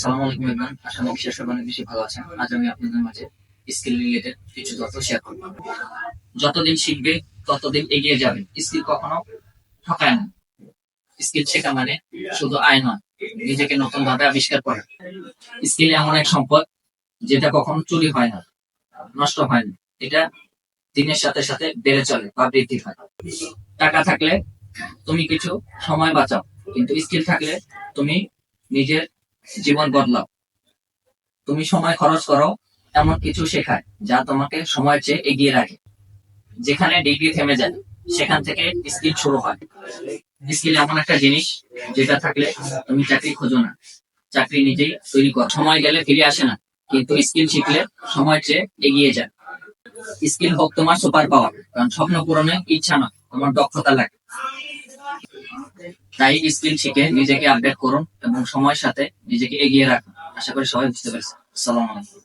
সালাম আলাইকুম ইমরান আশা করি বিশ্বাস সবাই বেশি ভালো আছেন। আজ আমি আপনাদের মাঝে স্কিল রিলেটেড কিছু তথ্য শেয়ার করব। যতদিন শিখবে, ততদিন এগিয়ে যাবে। স্কিল কখনো ঠকায় না। স্কিল শেখা মানে শুধু আয় নয়, নিজেকে নতুন ভাবে আবিষ্কার করা। স্কিল এমন এক সম্পদ যেটা কখনো চুরি হয় না, নষ্ট হয় না। এটা দিনের সাথে সাথে বেড়ে চলে বা বৃদ্ধি হয়। টাকা থাকলে তুমি কিছু সময় বাঁচাও, কিন্তু স্কিল থাকলে তুমি নিজের জীবন বদলাও। তুমি সময় খরচ করো, এমন কিছু শেখায় যা তোমাকে সময়ের চেয়ে এগিয়ে রাখে। যেখানে ডিগ্রি থেমে যায়, সেখান থেকে স্কিল শুরু হয়। স্কিল এমন একটা জিনিস যেটা থাকলে তুমি চাকরি খোঁজো না। চাকরি নিজেই তৈরি কর। সময় গেলে ফিরে আসে না, কিন্তু স্কিল শিখলে সময়ের চেয়ে এগিয়ে যায়। স্কিল হোক তোমার সুপার পাওয়ার, কারণ স্বপ্ন পূরণে ইচ্ছা নয়, তোমার দক্ষতা লাগে। তাই স্কিল শিখে নিজেকে আপডেট করুন এবং সময়ের সাথে নিজেকে এগিয়ে রাখুন। আশা করি সবাই বুঝতে পেরেছে সালাম আলাইকুম।